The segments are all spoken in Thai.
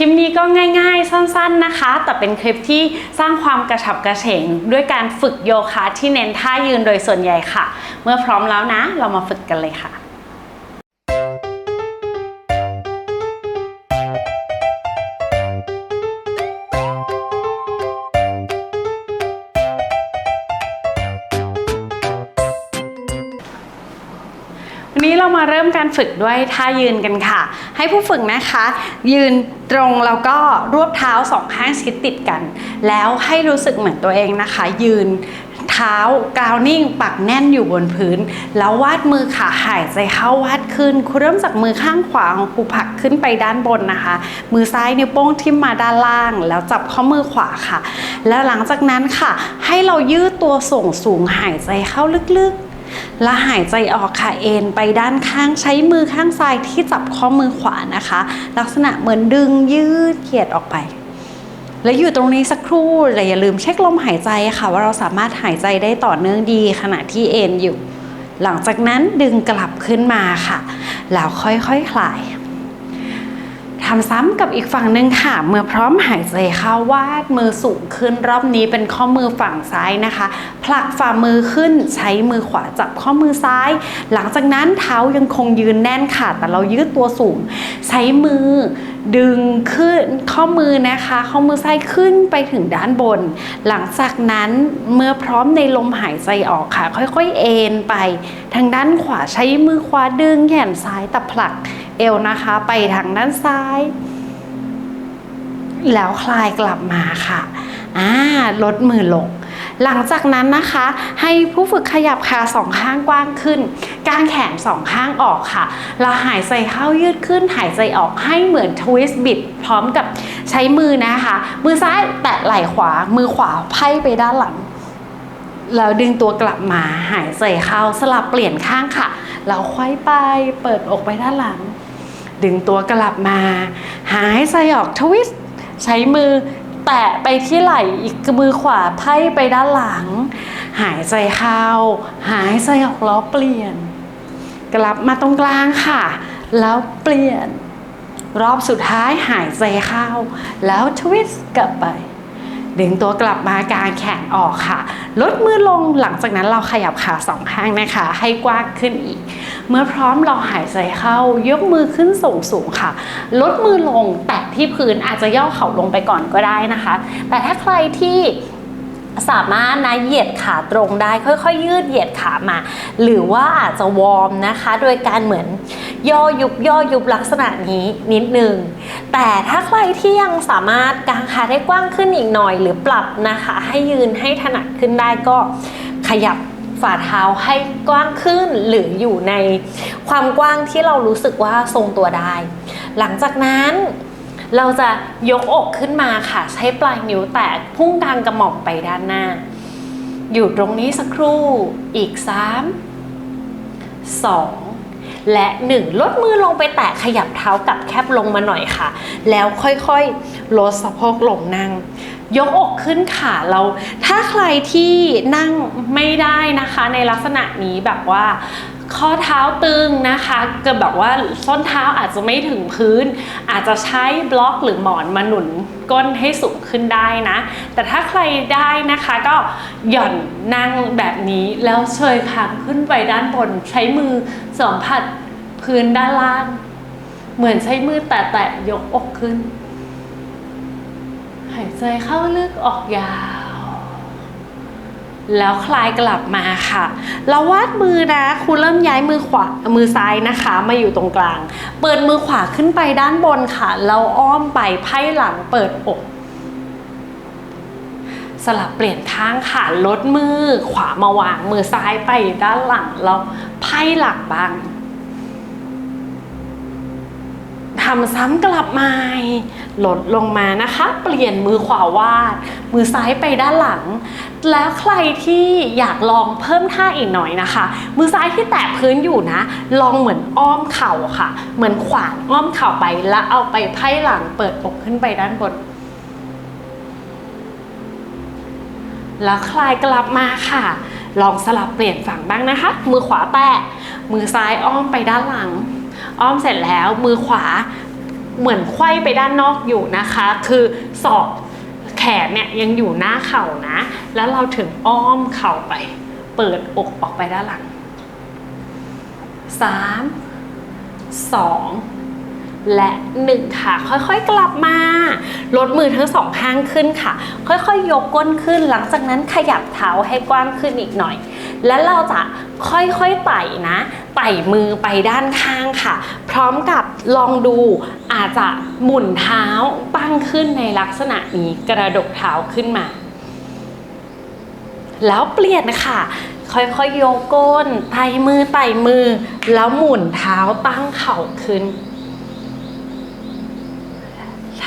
คลิปนี้ก็ง่ายๆ สั้นๆนะคะ แต่เป็นคลิปที่สร้างความกระฉับกระเฉง ด้วยการฝึกโยคะที่เน้นท่ายืนโดยส่วนใหญ่ค่ะ เมื่อพร้อมแล้วนะ เรามาฝึกกันเลยค่ะ การฝึกด้วยท่ายืนกันค่ะ ให้ผู้ฝึกนะคะ ยืนตรงแล้วก็รวบเท้าสองข้างชิดติดกัน แล้วให้รู้สึกเหมือนตัวเองนะคะ ยืนเท้ากราวนิ่งปักแน่นอยู่บนพื้น แล้ววาดมือขาหายใจเข้าวาดขึ้นครูเริ่มจากมือข้างขวาของครูผลักขึ้นไปด้านบนนะคะ มือซ้ายนิ้วโป้งทิ่มมาด้านล่าง แล้วจับข้อมือขวาค่ะ แล้วหลังจากนั้นค่ะ ให้เรายืดตัวส่งสูงหายใจเข้าลึกๆ และหายใจออกค่ะเอ็นไปด้านข้างใช้มือข้างซ้ายที่จับข้อมือขวานะคะ ลักษณะเหมือนดึงยืดเขียดออกไป แล้วอยู่ตรงนี้สักครู่แต่อย่าลืมเช็คลมหายใจค่ะ ว่าเราสามารถหายใจได้ต่อเนื่องดีขณะที่เอ็นอยู่ หลังจากนั้นดึงกลับขึ้นมาค่ะ แล้วค่อยๆคคลาย ทำซ้ำกับอีกฝั่งหนึ่งค่ะ เมื่อพร้อมหายใจเข้าวาดมือสูงขึ้นรอบนี้เป็นข้อมือฝั่งซ้ายนะคะ ผลักฝ่ามือขึ้นใช้มือขวาจับข้อมือซ้าย หลังจากนั้นเท้ายังคงยืนแน่นค่ะ แต่เรายืดตัวสูง ใช้มือดึงขึ้นข้อมือนะคะ ข้อมือซ้ายขึ้นไปถึงด้านบน หลังจากนั้นเมื่อพร้อมในลมหายใจออกค่ะ ค่อยๆเอ็นไป ทางด้านขวาใช้มือขวาดึงแขนซ้ายต่ผลัก เอวนะคะ ไปทางด้านซ้าย แล้วคลายกลับมาค่ะอ่าลดมือลง หลังจากนั้นนะคะ ให้ผู้ฝึกขยับขาสองข้างกว้างขึ้นกางแขนสองข้างออกค่ะเราหายใจเข้ายืดขึ้น หายใจออกให้เหมือนทวิสต์บิดพร้อมกับใช้มือนะคะ มือซ้ายแตะไหล่ขวา มือขวาไพ่ไปด้านหลังแล้วดึงตัวกลับมาหายใจเข้าสลับเปลี่ยนข้างค่ะเราควยไปเปิดอกไปด้านหลัง ดึงตัวกลับมา หายใจออกทวิสต์ใช้มือแตะไปที่ไหล่อีกมือขวาไพ่ไปด้านหลัง หายใจเข้า หายใจออกแล้วเปลี่ยน กลับมาตรงกลางค่ะ แล้วเปลี่ยน รอบสุดท้ายหายใจเข้า แล้วทวิสต์กลับไป ดึงตัวกลับมากางแขนออกค่ะ ลดมือลงหลังจากนั้นเราขยับขาสองข้างนะคะ ให้กว้างขึ้นอีก เมื่อพร้อมเราหายใจเข้ายกมือขึ้นสูงสูงค่ะ ลดมือลงแตะที่พื้นอาจจะย่อเข่าลงไปก่อนก็ได้นะคะ แต่ถ้าใครที่ สามารถนะเหยียดขาตรงได้ ค่อยๆ ยืดเหยียดขามา หรือว่าอาจจะวอร์มนะคะ โดยการเหมือนย่อยุบย่อยุบลักษณะนี้นิดนึง แต่ถ้าใครที่ยังสามารถกางขาได้กว้างขึ้นอีกหน่อย หรือปรับนะคะ ให้ยืนให้ถนัดขึ้นได้ก็ขยับฝ่าเท้าให้กว้างขึ้นหรืออยู่ในความกว้างที่เรารู้สึกว่าทรงตัวได้ หลังจากนั้น เราจะยกอกขึ้นมาค่ะ ใช้ปลายนิ้วแตะพุ่งกลางกระหม่อมไปด้านหน้า อยู่ตรงนี้สักครู่อีก 3 2 และ 1 ลดมือลงไปแตะขยับเท้ากับแคบลงมาหน่อยค่ะ แล้วค่อยๆลดสะโพกลงนั่งยกอกขึ้นค่ะเรา ถ้าใครที่นั่งไม่ได้นะคะ ในลักษณะนี้แบบว่า ข้อเท้าตึงนะคะเกิดแบบว่าส้นเท้าอาจจะไม่ถึงพื้น อาจจะใช้บล็อกหรือหมอนมาหนุนก้นให้สูงขึ้นได้นะ แต่ถ้าใครได้นะคะก็หย่อนนั่งแบบนี้แล้วเชยคางขึ้นไปด้านบน ใช้มือสัมผัสพื้นด้านล่าง เหมือนใช้มือแตะๆยกอกขึ้น หายใจเข้าลึกออกยาว แล้วคลายกลับมาค่ะ เราวาดมือนะครูเริ่มย้ายมือขวามือซ้ายนะคะ มาอยู่ตรงกลาง เปิดมือขวาขึ้นไปด้านบนค่ะ เราอ้อมไปไพ่หลังเปิดอกสลับเปลี่ยนข้างค่ะลดมือขวามาวางมือซ้ายไปด้านหลังแล้วไพ่หลังบ้างำซ้ำกลับมาลดลงมานะคะ เปลี่ยนมือขวาวาด มือซ้ายไปด้านหลัง แล้วใครที่อยากลองเพิ่มท่าอีกหน่อยนะคะ มือซ้ายที่แตะพื้นอยู่นะ ลองเหมือนอ้อมเข่าค่ะ เหมือนขวานอ้อมเข่าไปแล้วเอาไปไพ่หลังเปิดอกขึ้นไปด้านบนแล้วคลายกลับมาค่ะ ลองสลับเปลี่ยนฝั่งบ้างนะคะ มือขวาแตะ มือซ้ายอ้อมไปด้านหลัง อ้อมเสร็จแล้วมือขวาเหมือนไขว้ไปด้านนอกอยู่นะคะ คือศอกแขนเนี่ยยังอยู่หน้าเข่านะ แล้วเราถึงอ้อมเข่าไป เปิดอกออกไปด้านหลังสามสอง และหนึ่งค่ะ ค่อยๆกลับมา ลดมือทั้งสองข้างขึ้นค่ะ ค่อยๆ ยกก้นขึ้น หลังจากนั้นขยับเท้าให้กว้างขึ้นอีกหน่อย แล้วเราจะค่อยๆไต่นะ ไต่มือไปด้านข้างค่ะ พร้อมกับลองดูอาจจะหมุนเท้าตั้งขึ้นในลักษณะนี้กระดกเท้าขึ้นมา แล้วเปลี่ยนค่ะค่อยๆ โยกก้นไต่มือไต่มือ แล้วหมุนเท้าตั้งเข่าขึ้น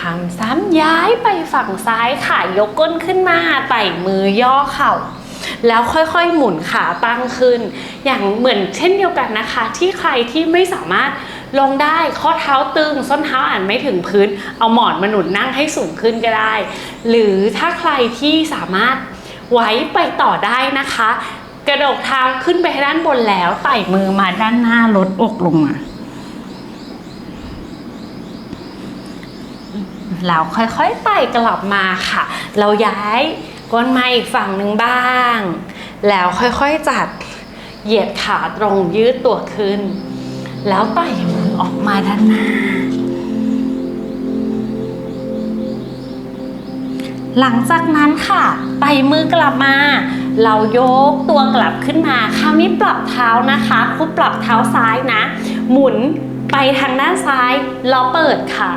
ทำซ้ำย้ายไปฝั่งซ้ายค่ะยกก้นขึ้นมาไต่มือย่อเข่า แล้วค่อยๆหมุนขาตั้งขึ้น อย่างเหมือนเช่นเดียวกันนะคะ ที่ใครที่ไม่สามารถลงได้ข้อเท้าตึง ส้นเท้าอ่านไม่ถึงพื้น เอาหมอนมาหนุนนั่งให้สูงขึ้นก็ได้ หรือถ้าใครที่สามารถไว้ไปต่อได้นะคะ กระดกเท้าขึ้นไปด้านบนแล้วไต่มือมาด้านหน้าลดอกลงมา แล้วค่อยๆไต่กลับมาค่ะ เราย้ายก้นมาอีกฝั่งหนึ่งบ้าง แล้วค่อยๆจัดเหยียดขาตรงยืดตัวขึ้น แล้วไต่มือออกมาด้านหน้า หลังจากนั้นค่ะ ไต่มือกลับมา เรายกตัวกลับขึ้นมา คราวนี้ปรับเท้านะคะครูปรับเท้าซ้ายนะ หมุนไปทางด้านซ้ายแล้วเปิดขา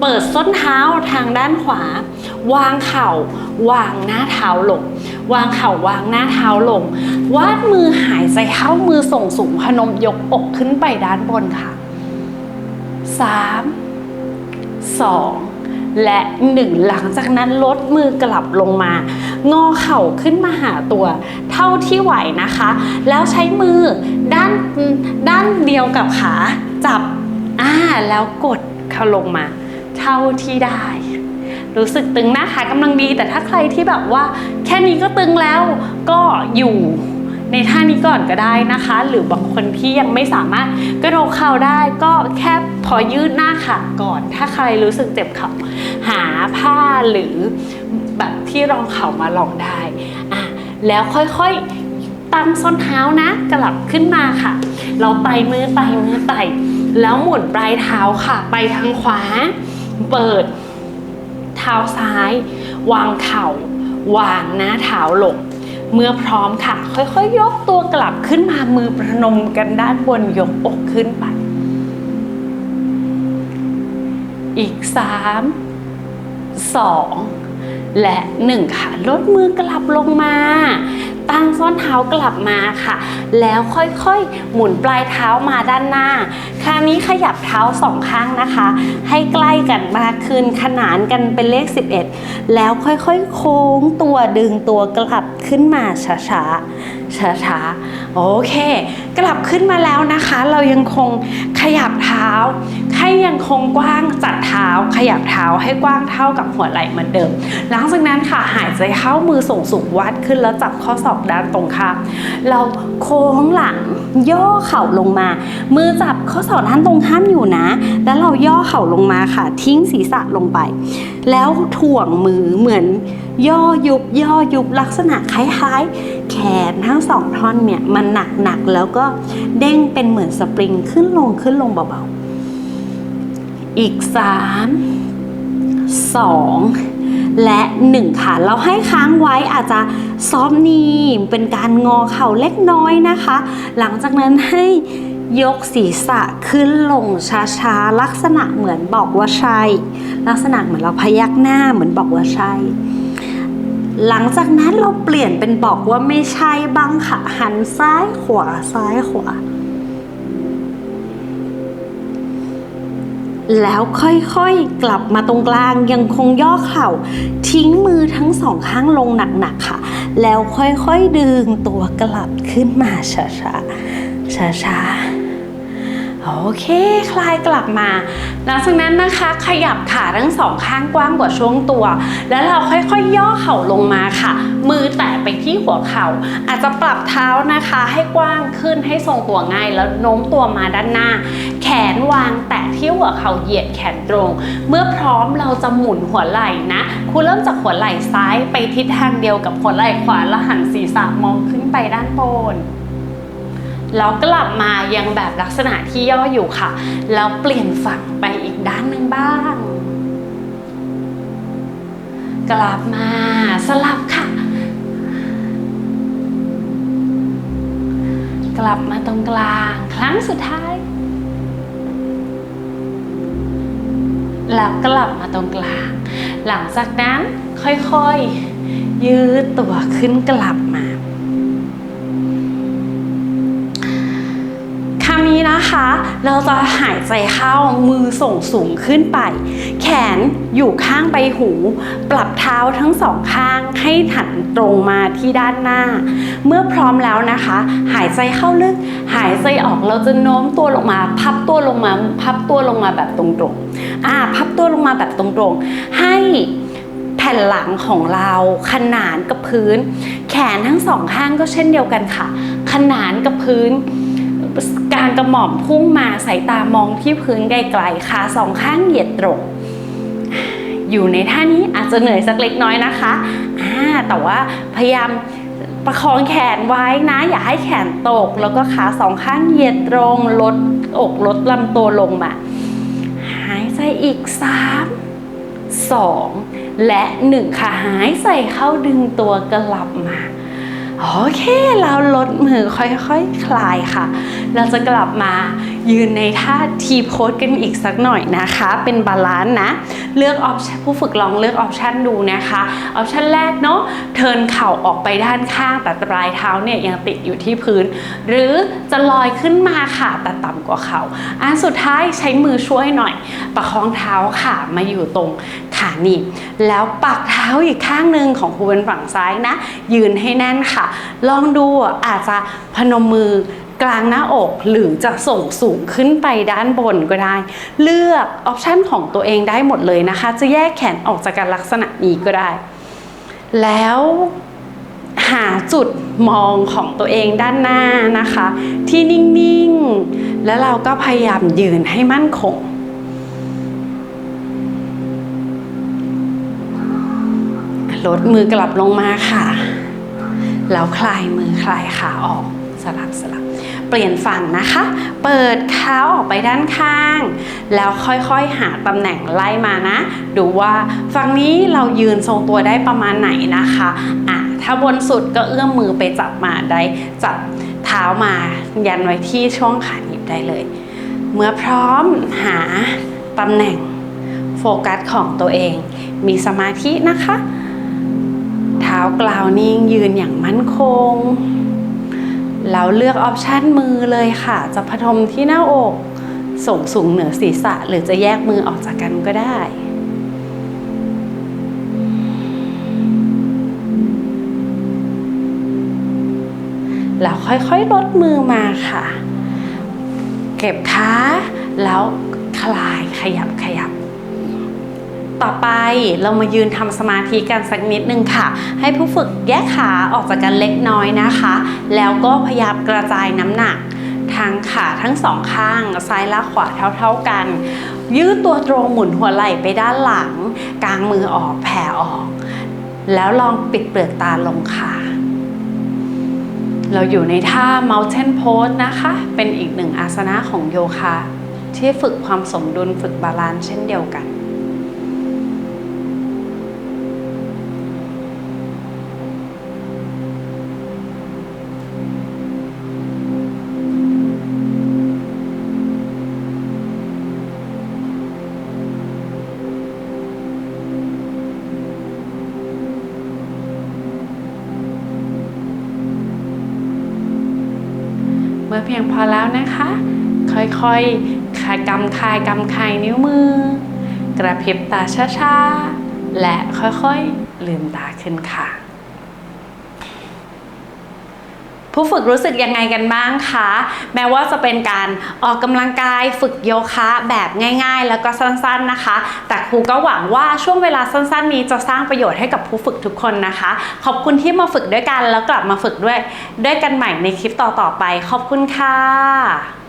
เปิดส้นเท้าทางด้านขวา วางเข่า วางหน้าเท้าลง วางเข่าวางหน้าเท้าลง วาดมือหายใจเข้ามือส่งสูงพนมยกอกขึ้นไปด้านบนค่ะสามสองและหนึ่งหลังจากนั้นลดมือกลับลงมา งอเข่าขึ้นมาหาตัว เท่าที่ไหวนะคะ แล้วใช้มือด้านด้านเดียวกับขาจับอ่าแล้วกดเขาลงมา เท่าที่ได้ รู้สึกตึงหน้าขากำลังดี แต่ถ้าใครที่แบบว่า แค่นี้ก็ตึงแล้วก็อยู่ในท่านี้ก่อนก็ได้นะคะ หรือบางคนที่ยังไม่สามารถกระโดดเข่าได้ก็แค่พอยืดหน้าขาก่อน ถ้าใครรู้สึกเจ็บเข่าหาผ้าหรือแบบที่รองเข่ามาลองได้อะแล้วค่อยๆตั้งส้นเท้านะกลับขึ้นมาค่ะ เราไตมือไตมือไตแล้วหมุนปลายเท้าค่ะ ไปทางขวา เปิด เท้าซ้าย วางเข่าวางหน้าเท้าลง เมื่อพร้อมค่ะ ค่อยๆยกตัวกลับขึ้นมามือประนมกันด้านบนยกอกขึ้นไป อีกสามสองและหนึ่งค่ะลดมือกลับลงมา ตั้งส้นเท้ากลับมาค่ะ แล้วค่อยๆ หมุนปลายเท้ามาด้านหน้า คราวนี้ขยับเท้าสองข้างนะคะ ให้ใกล้กันมากขึ้นขนานกันเป็นเลข 11 แล้วค่อยๆ โค้งตัวดึงตัวกลับขึ้นมาช้าๆช้าๆโอเค กลับขึ้นมาแล้วนะคะ เรายังคงขยับเท้าให้ยังคงกว้างจัดเท้า ขยับเท้าให้กว้างเท่ากับหัวไหล่เหมือนเดิม หลังจากนั้นค่ะหายใจเข้ามือส่งสูงวัดขึ้นแล้วจับข้อศอกด้านตรงข้ามเราโค้งหลังย่อเข่าลงมา มือจับข้อศอกด้านตรงข้ามอยู่นะ แล้วเราย่อเข่าลงมาค่ะ ทิ้งศีรษะลงไป แล้วถ่วงมือเหมือน ย่อยุบย่อยุบลักษณะคล้ายๆ แขนทั้งสองท่อนเนี่ยมันหนักๆแล้วก็เด้งเป็นเหมือนสปริงขึ้นลงขึ้นลงเบาๆ อีกสามสองและหนึ่งค่ะ เราให้ค้างไว้อาจจะซอฟต์นีเป็นการงอเข่าเล็กน้อยนะคะ หลังจากนั้นให้ยกศีรษะขึ้นลงช้าๆ ลักษณะเหมือนบอกว่าใช่ ลักษณะเหมือนเราพยักหน้าเหมือนบอกว่าใช่ หลังจากนั้นเราเปลี่ยนเป็นบอกว่าไม่ใช่บ้างค่ะ หันซ้ายขวาซ้ายขวา แล้วค่อยๆกลับมาตรงกลางยังคงย่อเข่า ทิ้งมือทั้งสองข้างลงหนักๆค่ะ แล้วค่อยๆดึงตัวกลับขึ้นมาช้าๆช้าๆ โอเค คลายกลับมา หลังจากนั้นนะคะขยับขาทั้งสองข้างกว้างกว่าช่วงตัว แล้วเราค่อยๆย่อเข่าลงมาค่ะ มือแตะไปที่หัวเข่า อาจจะปรับเท้านะคะ ให้กว้างขึ้นให้ทรงตัวง่าย แล้วโน้มตัวมาด้านหน้า แขนวางแตะที่หัวเข่าเหยียดแขนตรง เมื่อพร้อมเราจะหมุนหัวไหล่นะครูเริ่มจากหัวไหล่ซ้ายไปทิศทางเดียวกับหัวไหล่ขวาแล้วหันศีรษะมองขึ้นไปด้านบน แล้วกลับมายังแบบลักษณะที่ย่ออยู่ค่ะ แล้วเปลี่ยนฝั่งไปอีกด้านหนึ่งบ้าง กลับมาสลับค่ะ กลับมาตรงกลางครั้งสุดท้ายแล้วกลับมาตรงกลาง หลังจากนั้นค่อยๆ ยืดตัวขึ้นกลับมา นี้นะคะ เราจะหายใจเข้ามือส่งสูงขึ้นไป แขนอยู่ข้างใบหู ปรับเท้าทั้งสองข้างให้หันตรงมาที่ด้านหน้า เมื่อพร้อมแล้วนะคะ หายใจเข้าลึก หายใจออกเราจะโน้มตัวลงมา พับตัวลงมา พับตัวลงมาแบบตรงๆอ่าพับตัวลงมาแบบตรงๆ ให้แผ่นหลังของเราขนานกับพื้น แขนทั้งสองข้างก็เช่นเดียวกันค่ะ ขนานกับพื้น การกระหม่อมพุ่งมาสายตามองที่พื้นไกลๆขาสองข้างเหยียดตรงอยู่ในท่านี้อาจจะเหนื่อยสักเล็กน้อยนะคะอ่าแต่ว่าพยายามประคองแขนไว้นะ อย่าให้แขนตก แล้วก็ขาสองข้างเหยียดตรงลดอกลดลำตัวลงมาหายใจอีก 3 2 และ 1 ค่ะหายใจเข้าดึงตัวกลับมา โอเค เราลดมือค่อยๆคคลายค่ะ เราจะกลับมา ยืนในท่าทีโพสกันอีกสักหน่อยนะคะ เป็นบาลานซ์นะ เลือกออปชันผู้ฝึกลองเลือกออปชันดูนะคะออปชันแรกเนาะเทินเข่าออกไปด้านข้างแต่ปลายเท้าเนี่ยยังติดอยู่ที่พื้น หรือจะลอยขึ้นมาค่ะแต่ต่ำกว่าเขาอันสุดท้ายใช้มือช่วยหน่อย ประคองเท้าค่ะมาอยู่ตรงขาหนีบแล้วปักเท้าอีกข้างหนึ่งของครูเป็นฝั่งซ้ายนะ ยืนให้แน่นค่ะ ลองดูอาจจะพนมมือ กลางหน้าอกหรือจะส่งสูงขึ้นไปด้านบนก็ได้ เลือกออปชันของตัวเองได้หมดเลยนะคะ จะแยกแขนออกจากการลักษณะนี้ก็ได้ แล้วหาจุดมองของตัวเองด้านหน้านะคะ ที่นิ่งๆ แล้วเราก็พยายามยืนให้มั่นคงลดมือกลับลงมาค่ะ แล้วคลายมือคลายขาออกสลับสลับ เปลี่ยนฝั่งนะคะ เปิดเท้าออกไปด้านข้าง แล้วค่อยๆหาตำแหน่งไล่มานะ ดูว่าฝั่งนี้เรายืนทรงตัวได้ประมาณไหนนะคะอะถ้าบนสุดก็เอื้อมมือไปจับมาได้จับเท้ามายันไว้ที่ช่วงขาหนีบได้เลย เมื่อพร้อมหาตำแหน่งโฟกัสของตัวเอง มีสมาธินะคะ เท้ากล่าวนิ่งยืนอย่างมั่นคง แล้วเลือกออปชันมือเลยค่ะ จะพนมที่หน้าอก ส่งสูงเหนือศีรษะ หรือจะแยกมือออกจากกันก็ได้แล้วค่อยๆ ลดมือมาค่ะ เก็บขาแล้วคลายขยับขยับ ต่อไปเรามายืนทำสมาธิกันสักนิดนึงค่ะ ให้ผู้ฝึกแยกขาออกจากกันเล็กน้อยนะคะ แล้วก็พยายามกระจายน้ำหนักทางขาทั้งสองข้างซ้ายและขวาเท่าๆกัน ยืดตัวตรงหมุนหัวไหล่ไปด้านหลัง กางมือออกแผ่ออก แล้วลองปิดเปลือกตาลงค่ะ เราอยู่ในท่า mountain pose นะคะ เป็นอีกหนึ่งอาสนะของโยคะ ที่ฝึกความสมดุลฝึกบาลานซ์เช่นเดียวกัน เพียงพอแล้วนะคะ ค่อยๆคายกำคายกำคายนิ้วมือ กระพริบตาช้าๆ และค่อยๆลืมตาขึ้นค่ะ ผู้ฝึกรู้สึกยังไงกันบ้างคะ แม้ว่าจะเป็นการออกกำลังกายฝึกโยคะแบบง่าย ๆ แล้วก็สั้นๆนะคะ แต่ครูก็หวังว่าช่วงเวลาสั้น ๆ นี้จะสร้างประโยชน์ให้กับผู้ฝึกทุกคนนะคะ ขอบคุณที่มาฝึกด้วยกันแล้วกลับมาฝึกด้วยด้วยกันใหม่ในคลิปต่อๆไป ขอบคุณค่ะ